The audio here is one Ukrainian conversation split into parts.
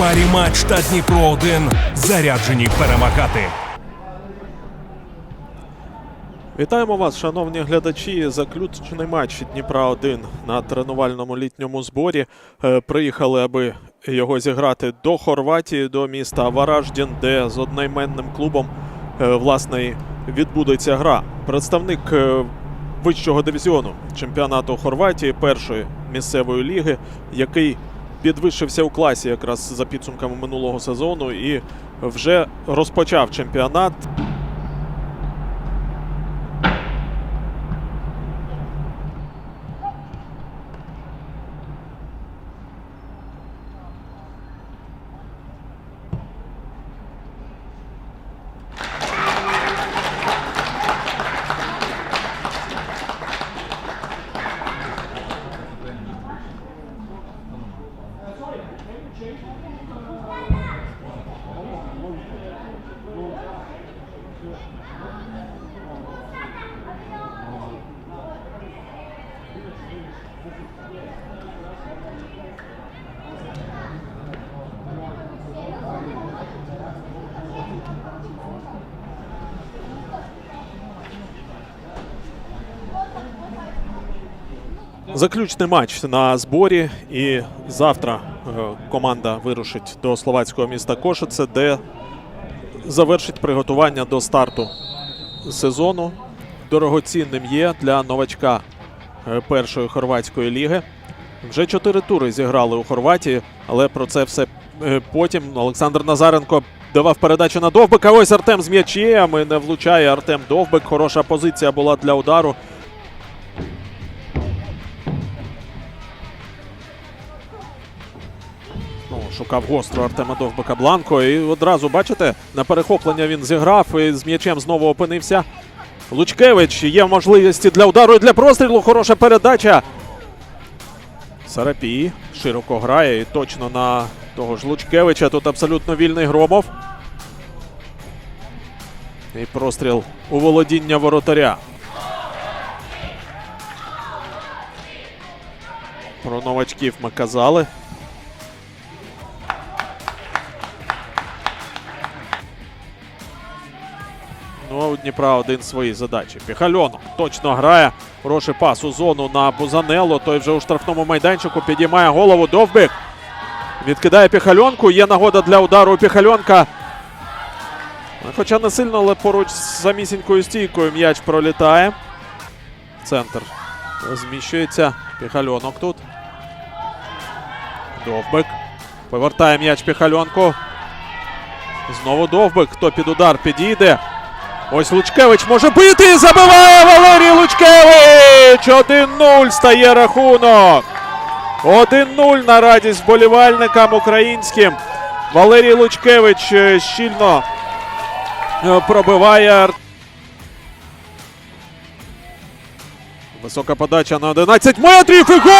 парі матч та Дніпро 1 заряджені перемагати. Вітаємо вас, шановні глядачі. Заключний матч Дніпра 1 на тренувальному літньому зборі. Е, Приїхали, аби його зіграти до Хорватії, до міста Вараждін, де з одноіменним клубом е, власне відбудеться гра. Представник е, вищого дивізіону чемпіонату Хорватії, першої місцевої ліги, який підвищився у класі якраз за підсумками минулого сезону і вже розпочав чемпіонат. Заключний матч на зборі, і завтра е, команда вирушить до словацького міста Кошице, де завершить приготування до старту сезону. Дорогоцінним є для новачка е, першої хорватської ліги. Вже чотири тури зіграли у Хорватії, але про це все е, потім. Олександр Назаренко давав передачу на Довбика. Ось Артем з м'ячем. і Не влучає Артем Довбик. Хороша позиція була для удару. Шукав гостро Артема Довбика Бланко. І одразу, бачите, на перехоплення він зіграв і з м'ячем знову опинився. Лучкевич є можливості для удару і для прострілу. Хороша передача. Сарапій широко грає і точно на того ж Лучкевича. Тут абсолютно вільний Громов. І простріл у володіння воротаря. Про новачків ми казали. У Дніпра один свої задачі. Піхальонок точно грає. Хороший пас у зону на Бузанело. Той вже у штрафному майданчику підіймає голову Довбик. Відкидає піхальонку. Є нагода для удару піхальонка. Хоча не сильно, але поруч з самісінькою стійкою м'яч пролітає. Центр зміщується. Піхальонок тут. Довбик. Повертає м'яч піхальонку. Знову Довбик. Хто під удар підійде. Ось Лучкевич може бити. Забиває Валерій Лучкевич. 1-0 стає рахунок. 1-0 на радість вболівальникам українським. Валерій Лучкевич е, щільно е, пробиває. Висока подача на 11 метрів і гол!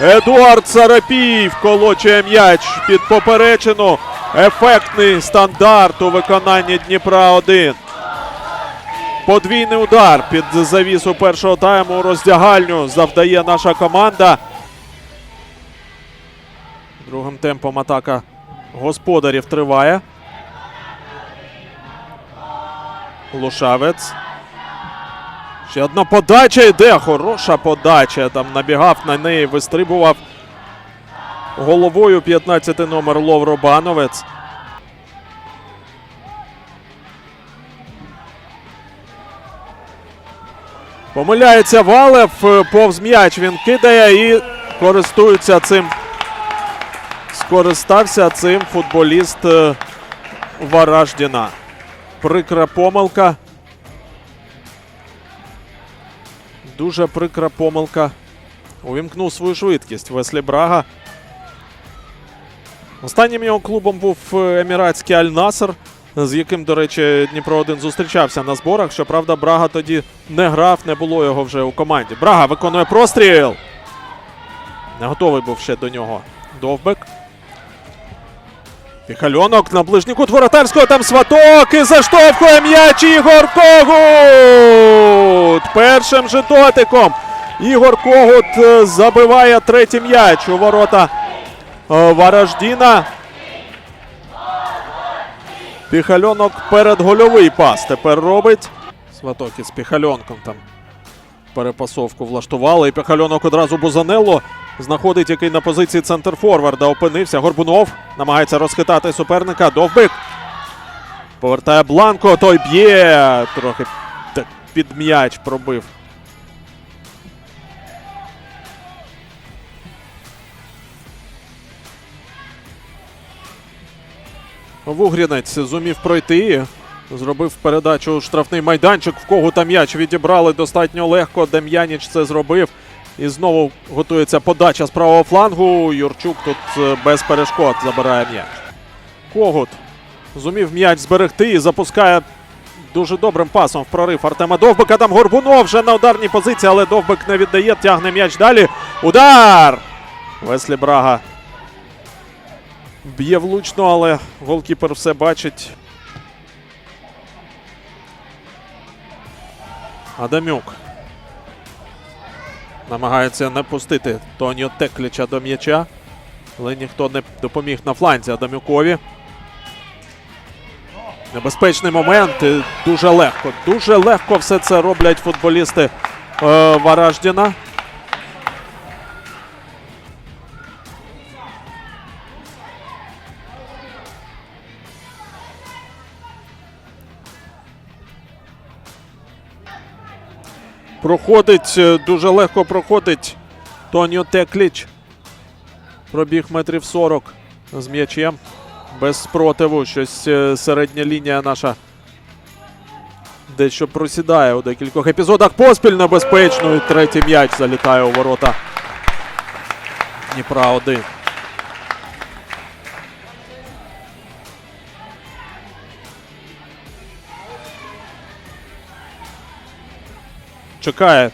Едуард Сарапій вколочує м'яч під поперечину. Ефектний стандарт у виконанні Дніпра 1. Подвійний удар під завісу першого тайму роздягальню завдає наша команда. Другим темпом атака господарів триває. Лушавець. Ще одна подача йде. Хороша подача. Там набігав на неї, вистрибував головою 15 номер Ловро Бановець. Помиляється Валев. е, Повз м'яч він кидає і користується цим. Скористався цим футболіст е, Вараждіна. Прикра помилка. Дуже прикра помилка. Увімкнув свою швидкість Веслі Брага. Останнім його клубом був е, еміратський Аль-Наср, з яким, до речі, Дніпро 1 зустрічався на зборах. Щоправда, Брага тоді не грав, не було його вже у команді. Брага виконує простріл. Не готовий був ще до нього Довбек. Піхальонок на ближній кут воротарського. Там сваток і заштовхує м'яч Ігор Когут. Першим же дотиком Ігор Когут е, забиває третій м'яч у ворота Вараждіна. Піхальонок передгольовий пас тепер робить. Сваток із Піхальонком там перепасовку влаштували. І Піхальонок одразу Бузанелло знаходить, який на позиції центр форварда опинився. Горбунов намагається розхитати суперника. Довбик. Повертає Бланко, той б'є. Трохи так під м'яч пробив. Вугрінець зумів пройти. Зробив передачу у штрафний майданчик. В кого там м'яч відібрали достатньо легко. Дем'яніч це зробив. І знову готується подача з правого флангу. Юрчук тут е, без перешкод забирає м'яч. Когут зумів м'яч зберегти і запускає дуже добрим пасом в прорив Артема Довбика. Там Горбунов вже на ударній позиції, але Довбик не віддає, тягне м'яч далі. Удар! Веслі Брага б'є влучно, але голкіпер все бачить. Адамюк намагається не пустити Тоніо Текліча до м'яча, але ніхто не допоміг на фланзі Адамюкові. Небезпечний момент. Дуже легко. Дуже легко все це роблять футболісти е, Вараждіна. Проходить, е, дуже легко проходить Тоніо Текліч. Пробіг метрів 40 з м'ячем. Без спротиву. Щось е, середня лінія наша дещо просідає у декількох епізодах. Поспіль небезпечно. І третій м'яч залітає у ворота Дніпра 1. Чекає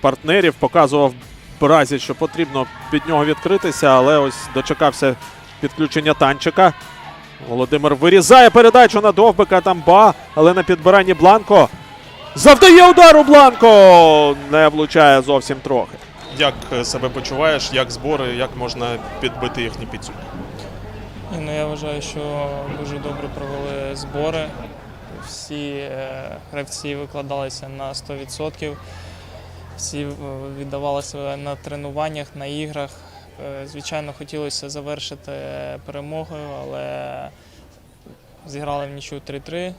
партнерів, показував Бразі, що потрібно під нього відкритися, але ось дочекався підключення танчика. Володимир вирізає передачу на Довбика. Там ба, але на підбиранні Бланко. Завдає удару Бланко! Не влучає зовсім трохи. Як себе почуваєш, як збори, як можна підбити їхні підсумки? Ну, я вважаю, що дуже добре провели збори. Всі е, гравці викладалися на 100%. Всі е, віддавалися на тренуваннях, на іграх. Е, Звичайно, хотілося завершити перемогою, але зіграли в нічу 3-3. Е,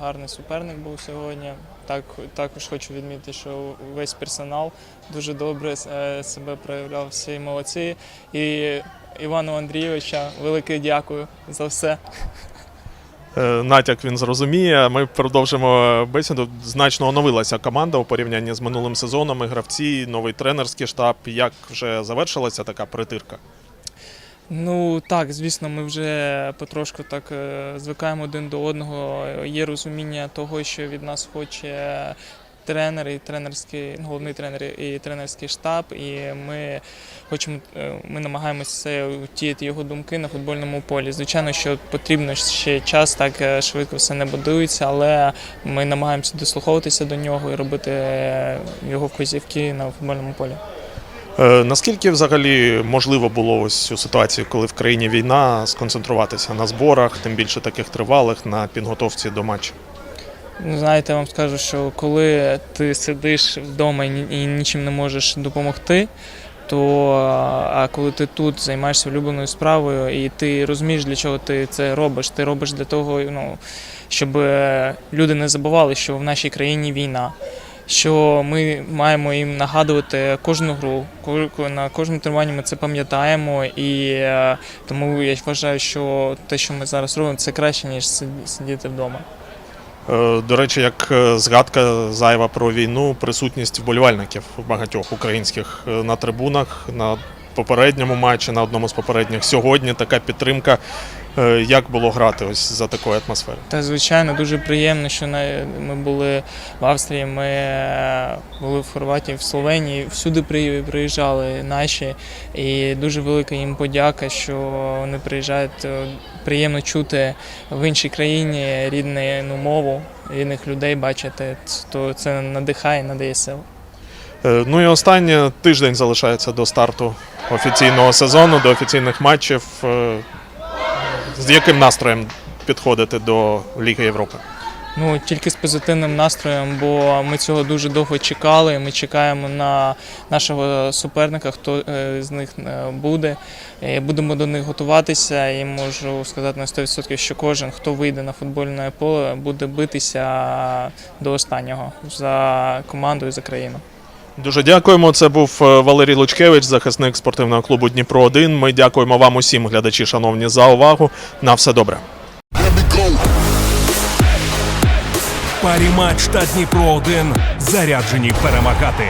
Гарний суперник був сьогодні. Так, також хочу відмітити, що весь персонал дуже добре себе проявляв, всі молодці. І Івану Андрійовича велике дякую за все. Е, Натяк він зрозуміє. Ми продовжимо бесіду. Значно оновилася команда у порівнянні з минулим сезоном. І гравці, новий тренерський штаб. Як вже завершилася така притирка? Ну так, звісно, ми вже потрошку так е, звикаємо один до одного. Є розуміння того, що від нас хоче тренер і тренерський, головний тренер і тренерський штаб. І ми хочемо, е, ми намагаємося втіяти його думки на футбольному полі. Звичайно, що потрібно ще час, так е, швидко все не будується, але ми намагаємося дослуховуватися до нього і робити е, його вказівки на футбольному полі. Наскільки взагалі можливо було ось у ситуації, коли в країні війна, сконцентруватися на зборах, тим більше таких тривалих, на підготовці до матчу? Ну, знаєте, я вам скажу, що коли ти сидиш вдома і нічим не можеш допомогти, то а коли ти тут займаєшся улюбленою справою і ти розумієш, для чого ти це робиш, ти робиш для того, ну, щоб е, люди не забували, що в нашій країні війна. Що ми маємо їм нагадувати кожну гру, на кожному тренуванні ми це пам'ятаємо, і е, тому я вважаю, що те, що ми зараз робимо, це краще ніж сидіти вдома. Е, До речі, як е, згадка зайва про війну, присутність вболівальників багатьох українських е, на трибунах на попередньому матчі, на одному з попередніх сьогодні. Така підтримка. Е, Як було грати ось за такої атмосфери? Та звичайно дуже приємно, що ми були в Австрії, ми е, були в Хорватії, в Словенії. Всюди приїжджали наші, і дуже велика їм подяка, що вони приїжджають. Е, Приємно чути в іншій країні рідну мову, рідних людей бачити. То це надихає, надає сил. Ну і останнє тиждень залишається до старту офіційного сезону, до офіційних матчів. З яким настроєм підходити до Ліги Європи? Ну, тільки з позитивним настроєм, бо ми цього дуже довго чекали. Ми чекаємо на нашого суперника, хто е, з них е, буде. Е, Будемо до них готуватися і можу сказати на 100%, що кожен, хто вийде на футбольне поле, буде битися до останнього за команду і за країну. Дуже дякуємо. Це був е, Валерій Лучкевич, захисник спортивного клубу Дніпро 1 Ми дякуємо вам усім, глядачі, шановні, за увагу. На все добре. Парі матч та Дніпро 1 заряджені перемагати.